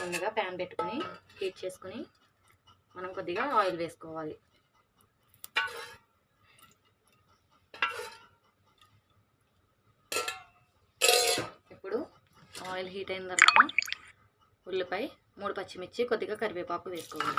ముందుగా ప్యాన్ పెట్టుకొని హీట్ చేసుకుని మనం కొద్దిగా ఆయిల్ వేసుకోవాలి. ఇప్పుడు ఆయిల్ హీట్ అయిన తర్వాత ఉల్లిపాయ మూడు పచ్చిమిర్చి కొద్దిగా కరివేపాకు వేసుకోవాలి.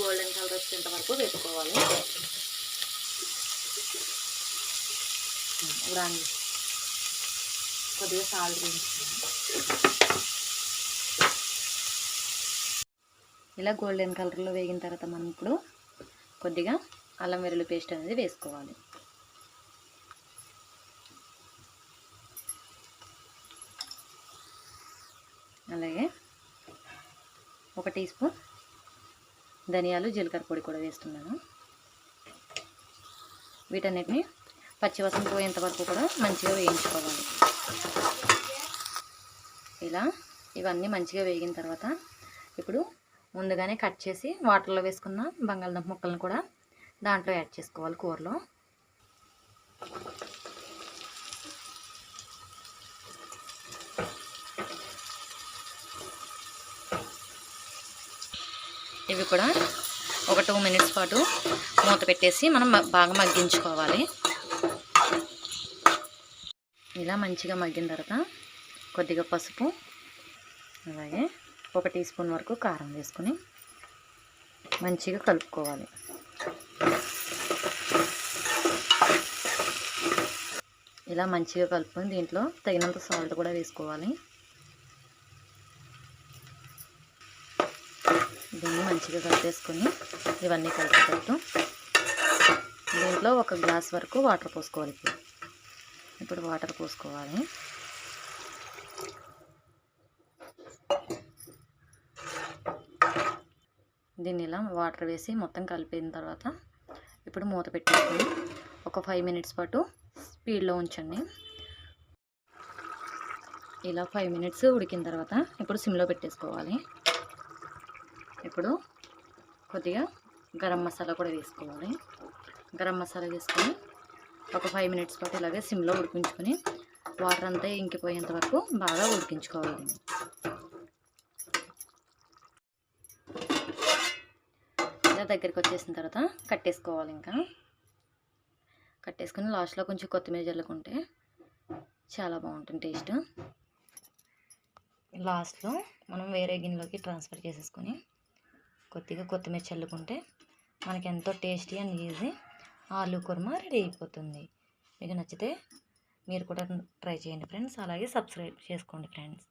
గోల్డెన్ కలర్ వచ్చేంత వరకు వేసుకోవాలి. ఉడాంగి కొద్దిగా సాల్ట్ ఇలా గోల్డెన్ కలర్లో వేగిన తర్వాత మనం ఇప్పుడు కొద్దిగా అల్లం వెల్లుల్లి పేస్ట్ అనేది వేసుకోవాలి. అలాగే ఒక టీ స్పూన్ ధనియాలు జీలకర్ర పొడి కూడా వేస్తున్నాను. వీటన్నిటిని పచ్చివసం పోయేంత వరకు కూడా మంచిగా వేయించుకోవాలి. ఇలా ఇవన్నీ మంచిగా వేగిన తర్వాత ఇప్పుడు ముందుగానే కట్ చేసి వాటర్లో వేసుకున్న బంగాళదుంప ముక్కలను కూడా దాంట్లో యాడ్ చేసుకోవాలి కూరలో. ఇవి కూడా ఒక టూ మినిట్స్ పాటు మూత పెట్టేసి మనం బాగా మగ్గించుకోవాలి. ఇలా మంచిగా మగ్గిన తర్వాత కొద్దిగా పసుపు అలాగే ఒక టీ స్పూన్ వరకు కారం వేసుకుని మంచిగా కలుపుకోవాలి. ఇలా మంచిగా కలుపుకొని దీంట్లో తగినంత సాల్ట్ కూడా వేసుకోవాలి. దీన్ని మంచిగా కలిపేసుకొని ఇవన్నీ కలిపేటట్టు. దీంట్లో ఒక గ్లాస్ వరకు వాటర్ పోసుకోవాలి ఇప్పుడు. ఇప్పుడు వాటర్ పోసుకోవాలి. దీన్ని ఇలా వాటర్ వేసి మొత్తం కలిపిన తర్వాత ఇప్పుడు మూత పెట్టేసుకొని ఒక ఫైవ్ మినిట్స్ పాటు స్పీడ్లో ఉంచండి. ఇలా ఫైవ్ మినిట్స్ ఉడికిన తర్వాత ఇప్పుడు సిమ్లో పెట్టేసుకోవాలి. ఇప్పుడు కొద్దిగా గరం మసాలా కూడా వేసుకోవాలి. గరం మసాలా వేసుకొని ఒక ఫైవ్ మినిట్స్ పాటు ఇలాగే సిమ్లో ఉడికించుకొని వాటర్ అంతా ఇంకిపోయేంత వరకు బాగా ఉడికించుకోవాలి ఇలా దగ్గరికి వచ్చేసిన తర్వాత కట్టేసుకోవాలి ఇంకా. కట్టేసుకొని లాస్ట్లో కొంచెం కొత్తిమీర జల్లుకుంటే చాలా బాగుంటుంది టేస్ట్. లాస్ట్లో మనం వేరే గిన్నెలోకి ట్రాన్స్ఫర్ చేసేసుకొని కొద్దిగా కొత్తిమీర చల్లుకుంటే మనకి ఎంతో టేస్టీ అండ్ ఈజీ ఆలు కుర్మా రెడీ అయిపోతుంది. మీకు నచ్చితే మీరు కూడా ట్రై చేయండి ఫ్రెండ్స్. అలాగే సబ్స్క్రైబ్ చేసుకోండి ఫ్రెండ్స్.